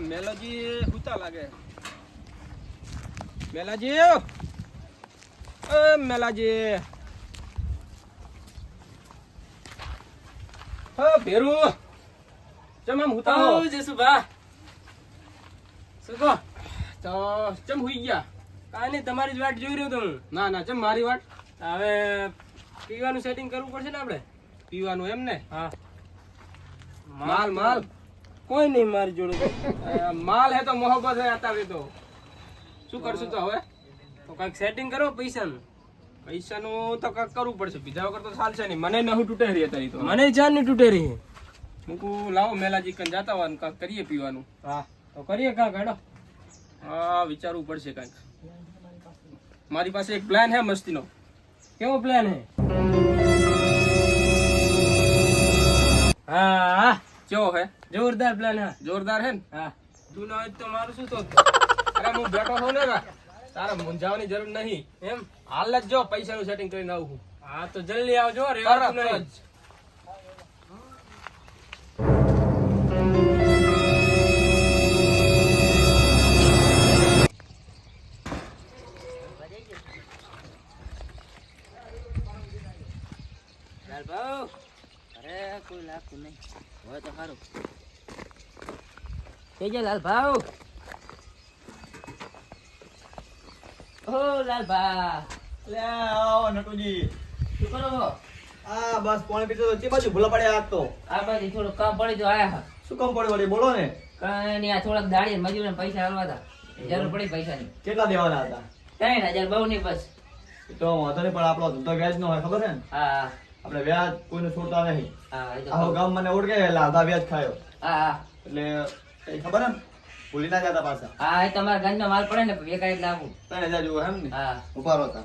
મેલાજી હુતા લાગે. મેલાજી? એ મેલાજી. હ ભેરુ. ચમ આમ હુતા હો? જસુભા. કહો? તો ચમ હુઈ ગયા? કાંઈ નહીં તમારી જ વાટ જોઈ રહ્યો તો હું. ના ના ચમ મારી વાટ? હવે પીવાનું સેટિંગ કરવું પડશે ને આપણે? પીવાનું એમ ને? હા. માલ માલ. કોઈ નહીં મારી જોડે. માલ હે તો મોહબ્બત હે અત્યારે તો. શું કરશું તો હવે? તો કાંઈક સેટિંગ કરો પૈસાનું. પૈસાનું તો કાંઈક કરવું પડશે. બીજા વગર તો ચાલશે નહીં. મને નહું તૂટે રહી અત્યારે તો. મને જાનની તૂટે રહી. મૂકું લાવો મેલાજી કન જાતા હોય ને કાંઈક કરીએ પીવાનું. હા. તો કરીએ કાંક હેડો. હા વિચારવું પડશે કાંઈક. મારી પાસે એક પ્લાન હે મસ્તીનો. કેવો પ્લાન હા? કેવો હે? જોરદાર પ્લાન હે. જોરદાર હે ને? હા. તું ના હોય તો મારું શું તો અરે હું બેઠો છું ને તારે મૂંઝાવાની જરૂર નહીં. એમ? હાલ જ જો પૈસાનું સેટિંગ કરીને આવું હું હા તો જલ્દી આવજો તરત નહીં. જ. અરે કોઈ લાગતું નહીં. હોય તો સારું. થઈ ગયા લાલભાઉ ઓ લાલભા લે આવો નટુજી. શું કરો છો? આ બસ પોણે પીતો તો ચી બાજુ ભૂલા પડ્યા આજ તો. આ બાજુ થોડું કામ પડી તો આયા શું કામ પડ્યું વળી બોલો ને. કાંઈ નહીં આ થોડાક દાડી મજૂર પૈસા હાલવા હતા. જરૂર પડી પૈસાની. કેટલા દેવાના હતા? ત્રણ હજાર બહુ નહીં બસ તો વાંધો નહીં પણ આપણો ધંધો વ્યાજ નો હોય ખબર છે ને? હા હા. આપણે વ્યાજ કોઈને છોડતા નહીં. હા આખો ગામ મને ઓળખે આધા વ્યાજ ખાયો. હા એટલે કઈ ખબર એમ? ભૂલી ના જતા પાછા. હા એ તમારા ગંજનો માલ પડે ને વેકાય એટલે લાવું. ત્રણ હજાર જેવું એમ ને? હા. ઊભા રહો તા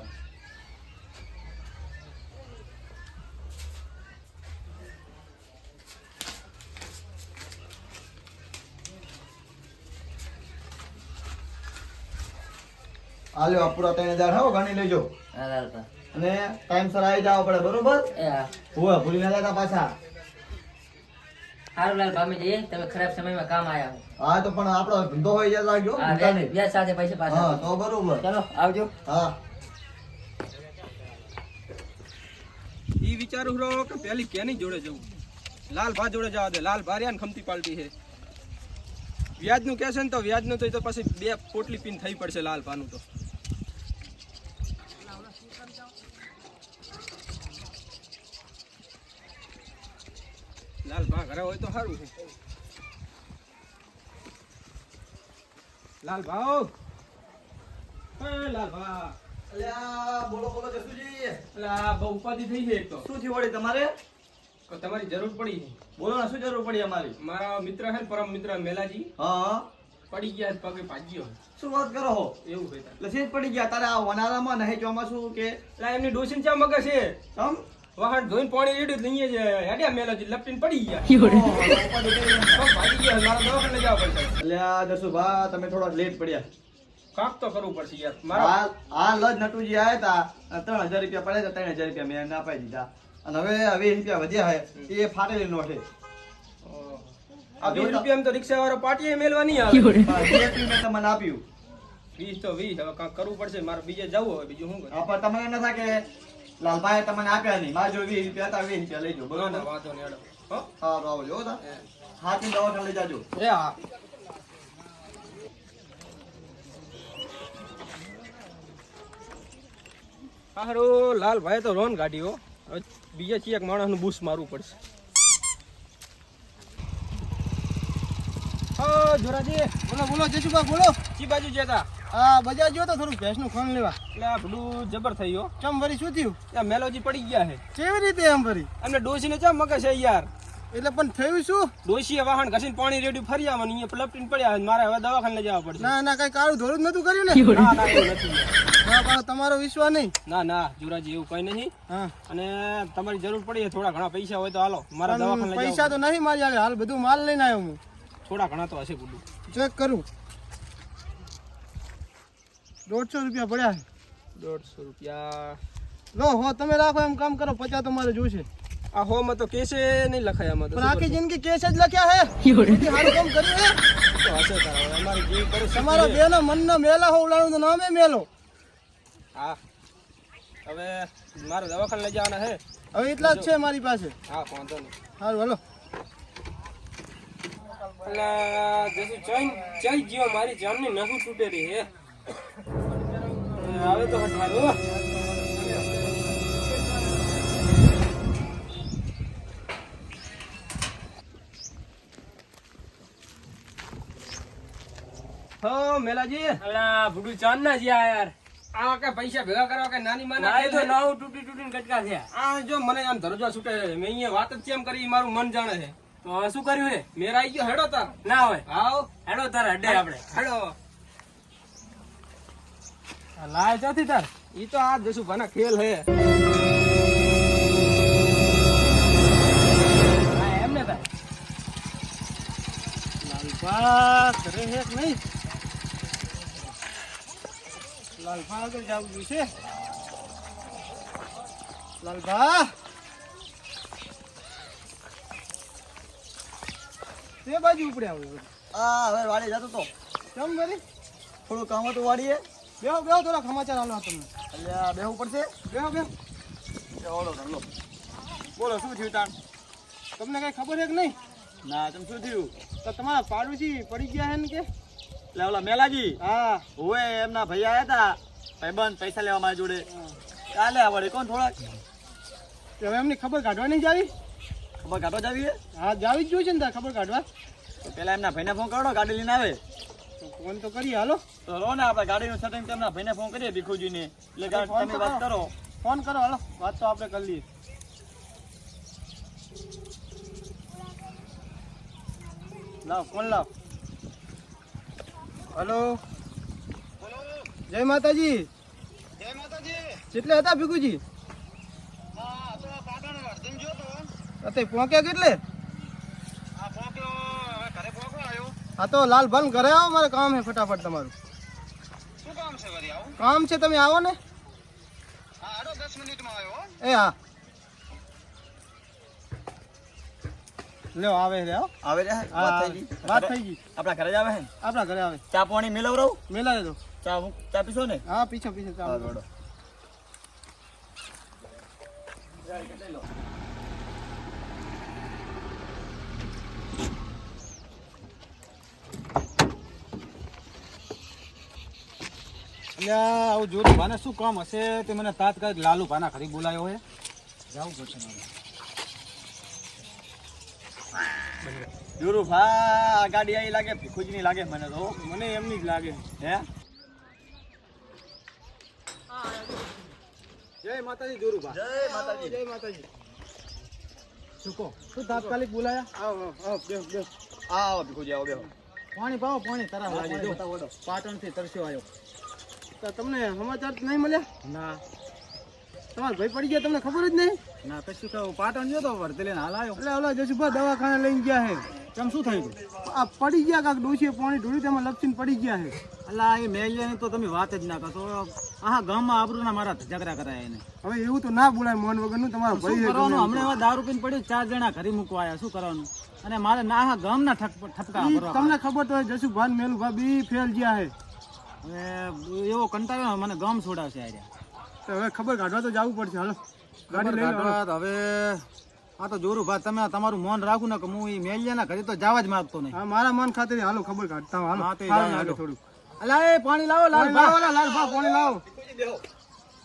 આલ્યો આપડો ત્રણ હજાર હો ગણી લેજો. અને ટાઈમસર આવી જાવ પડે બરોબર? હોવે ભૂલી ના જતા પાછા. હારું લાલ જઈએ તમે ખરાબ સમયમાં કામ આવ્યા હો. હા તો પણ આપણો ધંધો હોય જાય લાગ્યો વ્યાજ વ્યાજ સાથે પૈસા પાછા. હા તો બરોબર. ચલો આવજો. હા. ઈ વિચારું રહો કે પેલી કેની જોડે જવું? લાલ ભા જોડે જવા દે. લાલ ભારિયા ને ખમતી પાલટી છે. વ્યાજનું કહેશે ને તો વ્યાજનું નું એ તો પછી બે પોટલી પીન થઈ પડશે લાલ ભાનું તો. લાલ ભા ઘરે હોય તો સારું છે. લાલ ભાવ. લાલ ભા અલ્યા બોલો બોલો જસુજી. એટલે બહુ ઉપાધિ થઈ છે એક તો. શું થયું વળી તમારે? તમારી જરૂર પડી બોલો ને શું જરૂર પડી અમારી? મારા મિત્ર છે ને પરમ મિત્ર મેલાજી. હા. પડી ગયા પગે ભાગ્યો શું વાત કરો હો? એવું છે. એટલે પડી ગયા તારે આ વનારામાં નહીં ચોમાસું કે? એમની ડોસી ચા મગે છે તમ વાહન ધોઈને પાણી રેડ્યું તો છે હેડ્યા મેલો છે લપટીને પડી ગયા. ભાગી ગયા મારા દવાખાને જવા પડશે. અલ્યા જસુભા તમે થોડા લેટ પડ્યા. કાંક તો કરવું પડશે યાર. મારા હાલ હાલ નટુજી આયા તા ત્રણ હજાર રૂપિયા પડ્યા હતા ત્રણ હજાર રૂપિયા મેં ના પાઈ દીધા. અને હવે હવે રૂપિયા વધ્યા હે એ ફાટેલી નોટ છે. આ વીસ રૂપિયા તો રિક્ષા વાળો પાટીએ મેલવા નહીં આવે. મેં તમને આપ્યું. વીસ તો વીસ હવે કાંક કરવું પડશે મારે બીજે જવું હોય બીજું શું હા, પણ તમને ન થાય કે લાલભાઈ તમને આપ્યા નહીં. મારા જો વીસ રૂપિયા હતા વીસ રૂપિયા લઈ જો ના ના? બરોબર વાંધો નહીં. હો? સારું આવજો હો તા. દવાખાને લઈ જાજો. એ હા. હારો લાલ ભાઈ તો રોન ગાડી હો. હવે બીજા ચિયાક માણસનું બૂસ મારવું પડશે. હા જોરાજી બોલો બોલો જશુભા બોલો. ચી બાજુ જતા હા બજાર જો તો થોડું ભેંસનું ખોણ લેવા. એટલે આ જબર થઈ ગયો. ચમ વળી શું થયું? ત્યાં મેલોજી પડી ગયા છે. કેવી રીતે એમ ફરી એમને ડોસીને ચા મગે છે યાર. એટલે પણ થયું શું? ડોસીએ વાહન ઘસીને પાણી રેડ્યું ફરી આવવાનું અહીંયા પલપટીને પડ્યા. મારે હવે દવાખાને જવા પડશે. ના ના કઈ કાળું ધોરું જ નતું કર્યું ને? ના ના એવું નથી ના પણ તમારો વિશ્વાસ નહીં. ના ના જોરાજી એવું કઈ નહીં. અને તમારી જરૂર પડી થોડા ઘણા પૈસા હોય તો હાલો મારા દવાખાને પૈસા તો નહીં મારી હાલ બધું માલ લઈને આવ્યો હું. થોડા ઘણા તો હશે ગુડુ ચેક કરું. દોઢસો રૂપિયા પડ્યા છે. દોઢસો રૂપિયા. લો હો તમે રાખો એમ કામ કરો પચાસ તમારે જોશે આ હો માં તો કેસે નહીં લખાય આમાં તો પણ આખી જિંદગી કેસ જ લખ્યા હે સારું કામ કર્યું હે તો હશે તારા અમારી જેવી તમારા. બેનો મનનો મેલા હો ઉડાડું તો નામે મેલો. હા. હવે મારે દવાખાને લઈ જવાના હે હવે એટલા જ છે મારી પાસે. હા વાંધો નહીં. સારું હાલો. અલા, જસુ ચૈન જીવો મારી જાનની નસું તૂટેલી હે. એ આવે તો હો. મેલાજી. અલા ભૂડુ ચાંદ ના જ્યાં યાર. આ કે પૈસા ભેગા કરવા કે નાની માના નાય તો નવું તૂટી તૂટીને કટકા થયા. આ જો મને આમ ધરજો છૂટે મેં અહીંયા વાત જ કેમ કરી મારું મન જાણે છે. તો શું કર્યું હે? મેરા આઈ ગયો હેડો તાર. ના હોય. આવ. હેડો તાર હડે આપણે. હેડો. લાય ચાથી તાર. ઈ તો આ દેશું ભાના ખેલ હે. હા એમ ને તાર. લાલભા ઘરે હે નહીં? લાલભા આગળ જવું છે. લાલભા તે બાજુ ઉપડે આવું આ હવે વાડી જતો તો. કેમ કરી? થોડું કામ હતું વાડીએ બેહો બેહો થોડા સમાચાર આલો તમને. એટલે બેહવું પડશે? બેહો બેહો. ઓળો ચાલો બોલો શું થયું તાણ તમને કઈ ખબર છે કે નહીં? ના તમે શું થયું? તો તમારા પાડોશી પડી ગયા હે ને કે? એટલે ઓલા મેલાજી. હા. હવે એમના ભાઈ આવ્યા હતા ભાઈબંધ પૈસા લેવા મારી જોડે. ચાલે વળી કોણ થોડાક? તો હવે એમની ખબર કાઢવા નહીં જાવી ખબર કાઢવા જાવીએ હા? જાવી જ જોઈએ ને ખબર કાઢવા. તો પેલા એમના ભાઈને ફોન કરો ગાડી લઈને આવે. તો ફોન તો કરીએ હાલો. તો રો ને આપણે ગાડીનું સેટિંગ તેમના ભાઈને ફોન કરીએ ભીખુજીને. એટલે ફોન તમે વાત કરો. કરો. ફોન કરો હાલો. વાત તો આપણે કરી લઈએ. લાવ ફોન લાવ. હલો. જય માતાજી. જય માતાજી. કેટલે હતા ભીખુજી હા તો પાટણ વર્ધન જો તો અત્યારે પહોંચ્યા કેટલે? આ પોક્યો હવે ઘરે પોકો આવ્યો. હા તો લાલ ભાન ઘરે આવો મારે કામ છે ફટાફટ તમારું. શું કામ છે કામ છે તમે આવો ને. હા આડો દસ મિનિટમાં આવ્યો એ હા. લ્યો આવે રે આવો. આવે રે હા, વાત આવે. થઈ ગઈ. વાત થઈ ગઈ. આપણા ઘરે જ આવે હે આપણા ઘરે આવે. ચા પાણી મિલવરાવ મેલા દો. ચા હું ચા પીશો ને? હા પીછો પીછો હા ચાલો દોડો. અલ્યા આવું જોરું ભાને શું કામ હશે? તે મને તાત્કાલિક લાલુ ભાના ખરી બોલાયો હે. જવું પડશે મારે. જોરું ભા આ ગાડી આવી લાગે ભીખુજીની લાગે મને તો મને એમની જ લાગે. હે? જય માતાજી જોરું ભા જય માતાજી. જય માતાજી. શું કહો? શું તાત્કાલિક બોલાયા? આવો આવો આવો બેહો બેહો. આવો ભીખુજી આવો બેહો. પાણી પાવો પાણી તરા લાગે જો. પાટણથી તરસ્યો આવ્યો. તો તમને સમાચાર નહીં મળ્યા? ના. તમારા ભાઈ પડી ગયા તમને ખબર જ નહીં? ના કશું કહું પાટણ ગયો તો વર્તે લઈને હાલ આવ્યો. એટલે ઓલા જશુભા દવાખાને લઈને ગયા હે. તેમ શું થયું? આ પડી ગયા કાક ડોસીએ પાણી ઢોળ્યું તેમાં લપસીને પડી ગયા હે. અલા એ મેલિયાની તો તમે વાત જ ના કરશો. આહા ગામમાં આબરૂના મારા ઝઘડા કરાય એને. હવે એવું તો ના બોલાય મન વગરનું તમારા ભાઈ કરવાનું? હમણાં એવા દારૂ પીને પડ્યું ચાર જણા ઘરે મૂકવા આવ્યા શું કરવાનું? અને મારે ના ગામના ઠપકા તમને ખબર તો જશુભાન મેલુભા બી ફેલ ગયા હે. હવે એવો કંટાળ્યો મને ગામ છોડાવશે આર્યા તો હવે ખબર કાઢવા તો જવું પડશે હાલો. ગાડી લઈ હવે આ તો જોરું ભાઈ તમે તમારું મન રાખું ને કે હું એ મેલિયાના ઘરે તો જવા જ માંગતો નહીં. હા મારા મન ખાતે હાલો ખબર કાઢતા હાલો. હા, હાલો. થોડું અલા એ પાણી લાવો લાલ ભાઈ લાવો લાલ ભાઈ પાણી લાવો.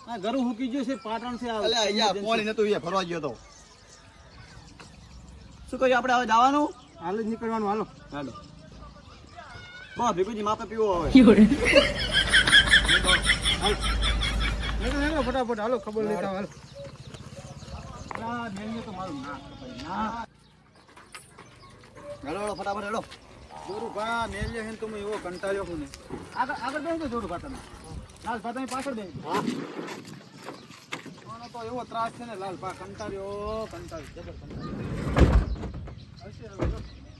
આ ઘરું હુકી ગયું છે પાટણ છે અલે અહીંયા પાણી નતું અહીંયા ફરવા ગયો તો. શું કહ્યું આપણે હવે જવાનું? હાલ જ નીકળવાનું હાલો. હાલો. બસ ભીખુજી માપે પીવો નીકળો નીકળો ફટાફટ હાલો ખબર લેતા હાલ આ મેલિયો તો મારું નાક કપાય, નાક. હેલો હેલો ફટાફટ હેલો જોરું ભા મેલ્યો હે ને તો હું એવો કંટાળ્યો છું ને આગળ આગળ બેસજો જોરું ભા તમે લાલ ભા તમે પાછળ આનો તો એવો ત્રાસ છે ને લાલ ભા કંટાળ્યો કંટાળ્યો જબર કંટાળ્યો હશે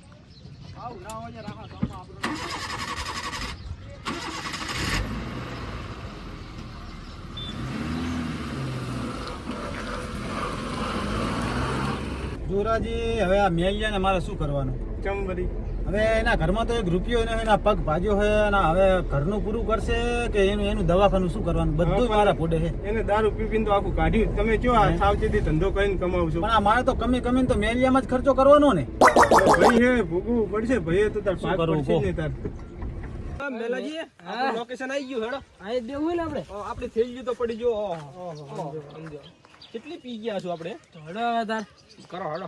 જોરાજી હવે આ મેલિયાને મારે શું કરવાનું? ચમ બધી હવે એના ઘરમાં તો એક રૂપિયો એનો એના પગ ભાજ્યો છે અને હવે ઘરનું પૂરું કરશે કે એનું એનું દવાખાનું શું કરવાનું? બધું મારા પોડે છે. એને દારૂ પી પીને તો આખું કાઢ્યું તમે જો આ સાવચેતી ધંધો કરીને કમાવ છો પણ આ મારે તો કમી કમીને તો મેલિયામાં જ ખર્ચો કરવાનો ને. ભાઈ હે ભોગવવું પડશે. ભાઈ તો તાર શું પાક કરવું પડશે ને તાર. મેલાજી આપણું લોકેશન આવી ગયું હેડો. આ દેવું ને આપણે. આપણે થઈ ગયું તો પડી ગયો. ઓહો, ઓહો, સમજો. કેટલી પી ગયા છો આપણે? હડો તાર. કરો હેડો.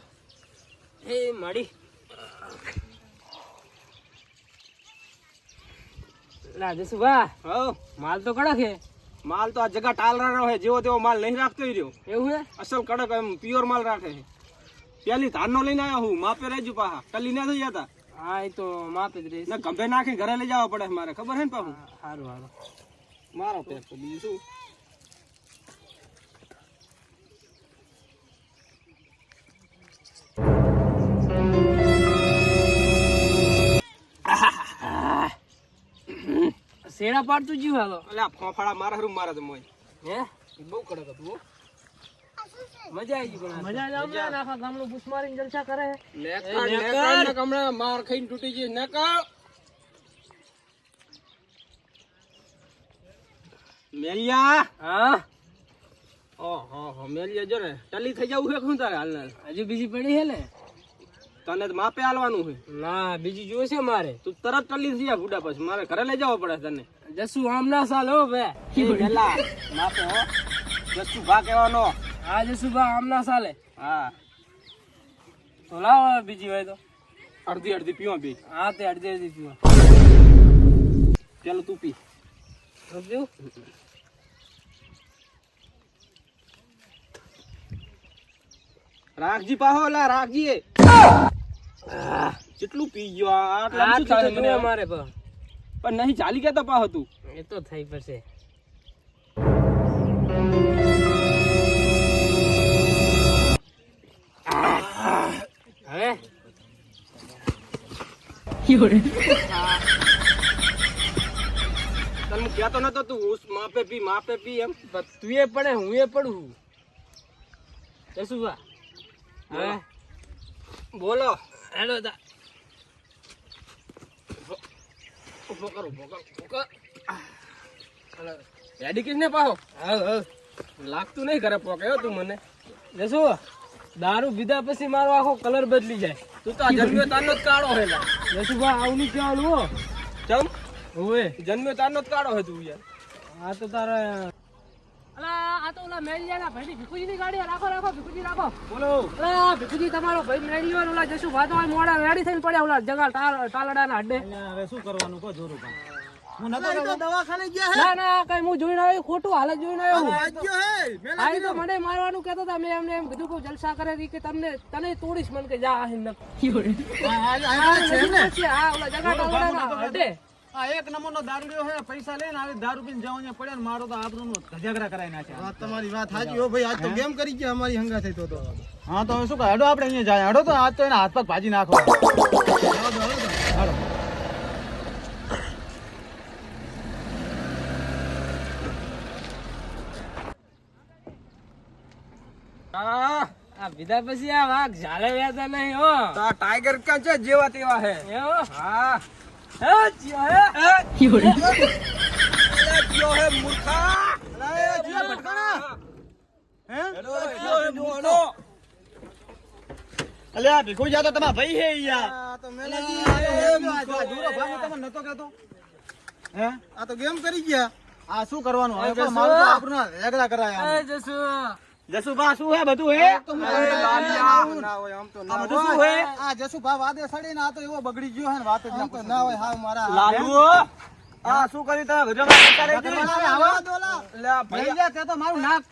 એ માડી. બા હો? માલ તો કડક હે માલ તો આ જગા ટાલરાનો હે જેવો તેવો માલ નહીં રાખતો રહ્યો. એવું હે અસલ કડક એમ પ્યોર માલ રાખે છે. પેલી ધાનનો લઈને આવ્યો હું. માપે રહેજો પાહા કલી ના થઈ જતા. હા એ તો માપે જ રહીશ. ને ગંભે નાખીને ઘરે લઈ જવા પડે મારે. ખબર હે ને પાહું સારું સારું મારો પેક બીજું શું? શેડા પાડતું જીવ હાલો. અલ્યા ફોફાડા મારા હરું મારા તો મોય. હે? બહુ કડક હતું હો. મજા આવી પણ મજા જ આવે ને આખા ગામનું બુશ મારીને જલસા કરે. નેકળ, નેકળ. હમણાં માર ખાઈને તૂટી જઈ નેકળ. મેલિયા. હા? ઓહો હો મેલિયા જો ને ટલી થઈ જવું છે કે શું તારે હાલ હજુ બીજી પડી હે ને? તને તો માપે આલવાનું છે. ના બીજી છે મારે. તું તરત ટલી થઈ જા બુડા પછી. મારે ઘરે લઈ જવો પડે તને. જસુ આમ ના સાલ હો બે પેલા માપે હો. જસુ ભા કહેવાનો. હા જસુ ભા આમ ના સાલે. હા. તો લાવો બીજી હોય તો. અડધી અડધી પીવા બી. હા તે અડધી અડધી પીવા ચાલો તું પી. સમજ્યું? રાખજી પાહો લા રાખજી. કેટલું પી ગયો આટલા શું થાય મને અમારે પણ. પણ નહીં ચાલી ગયા તો પાહો તું. એ તો થઈ પડશે. હવે? તને કહેતો નતો તું ઉસ માપે પી માપે પી એમ. તું એ પડે હું એ પડું. એ શું હવે બોલો. હેલો દા. ઊભો. કરો ઊભો કરો ઊભો કર. રેડી કિસ ને પાહો? હા હા લાગતું નહીં ઘરે પોકે હો તું મને. જશો દારૂ પીધા પછી મારો આખો કલર બદલી જાય. તું તો આ જન્મ્યો તારનો જ કાળો હે લા. ભાઈ આવું નહીં કહેવાનું હો. ચમ? હોવે જન્મ્યો તારનો જ કાળો હે તું યાર. આ તો તારે આ તો ઓલા મેલિયાના ભાઈની ભીખુજીની ગાડી રાખો રાખો ભીખુજી રાખો. બોલો. અલા ભીખુજી તમારો ભાઈ મેળ્યો ઓલા જસુ ભાતો આ મોડા રેડી થઈને પડ્યા ઓલા જગા ટાલ- હડે. હવે શું કરવાનું? કહો જોરું કામ. હું નતો કહેતો દવાખાને ગયા ના ના કઈ હું જોઈને આવ્યો ખોટું હાલત જોઈને આવ્યો. ગયો હે? મેં આ તો મને મારવાનું કેતો હતા મેં એમને એમ કીધું કે જલસા કરે કે તમને તને તોડીશ મને કે જા આ આ એક નંબરનો દારૂડિયો હે પૈસા લઈને આવી દારૂ પીને જાવ અહીંયા પડ્યા ને મારો તો આબરૂનું ધજાગરા કરાઈ નાખે વાત તમારી વાત સાચી. હો ભાઈ આજ તો ગેમ કરી ગયા અમારી હંગા થઈ તો તો. હા તો હવે શું કહે હેડો આપણે અહીંયા જાય. હેડો તો આજ તો એના હાથ પગ ભાજી નાખો. હેડો આ આ પછી આ વાઘ ઝાલે વ્યાતા નહીં હો. આ ટાઈગર ક્યાં છે? જેવા તેવા હે હા. હે જીઓ હે જીઓ હે મૂર્ખા અલ્યા, જીઓ ભટકાણા. હેડો, જીઓ હે મૂર્ખો. અલ્યા ભીખુ જા તો તમારા ભાઈ હે યાર તો મેલાજી દૂરો ભાગો તમને નતો કહેતો હે આ તો ગેમ કરી ગયા આ શું કરવાનું હવે મારું તો આપણું રેગડા કરાયા એ જસુ જસુબા શું હે બધું હે? આ જસુભા વાદે સડીને ના તો એવો બગડી ગયો હે ને વાત જ ના હોય હા મારા લાલુ આ શું કર્યું તમે? કરતા આવા દોલા અલ્યા, ભાઈ. ભાઈ તે તો મારું નાક.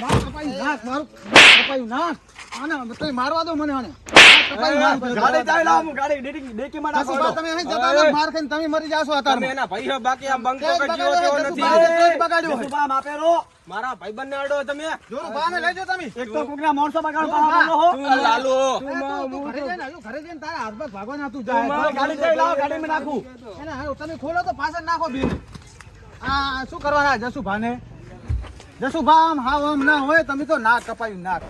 મારું કપાયું નાક મારું કપાયું નાક. આને તમે મારવા દો મને આને. ગાડી લાવો, નાખો. તમે અહીં જતા માર ખાઈને તમે મરી જાશો અત્યારે એના ભાઈ બાકી આ બંકો કે જેવો બગાડ્યો નથી. બગાડ્યો જસુભા માપે રહો. ભાઈબંધ ને અડો તમે. જોરો બાને લઈ જો તમે. એક તો કુકના મોણસો બગાડો પાડો હો. તું લાલુ તું ઘરે જઈને આવ્યો, ઘરે જઈને તારા હાથ પગ ભાગવાના તું જાય. ગાડી ગાડી લાવ ગાડી ગાડીમાં નાખું. એને હા તમે ખોલો તો પાછળ નાખો બી આ શું કરવાના જસુ ભાને જસુ ભામ હાવ આમ ના હોય તમે તો ના કપાયું નાક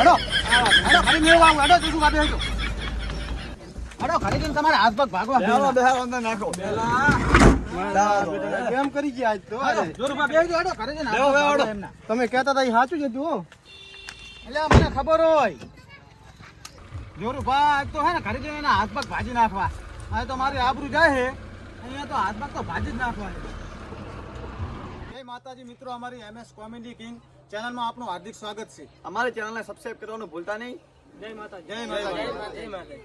અડો અડો ખાલી મેળવા આવું જસુ જસુભા હજો અડો ઘરે જઈને તમારે હાથ પર ભાગવા બેહાડો, બેહાડો, અંદર નાખો. કેમ કરી ગયા આજ તો. તમે કહેતા હતા એ સાચું જ હતું એટલે અમને ખબર હોય. જોરુભા આજ તો હે ને ઘરે જઈને એના હાથ પગ ભાજી નાખવા. આ તો મારી આબરૂ જાય છે. અહીંયા તો હાથ પગ તો ભાજી જ નાખવા જય માતાજી મિત્રો અમારી એમએસ કોમેડી કિંગ ચેનલમાં આપનું હાર્દિક સ્વાગત છે. અમારી ચેનલને સબસ્ક્રાઇબ કરવાનું ભૂલતા નહીં. જય માતાજી. જય માતા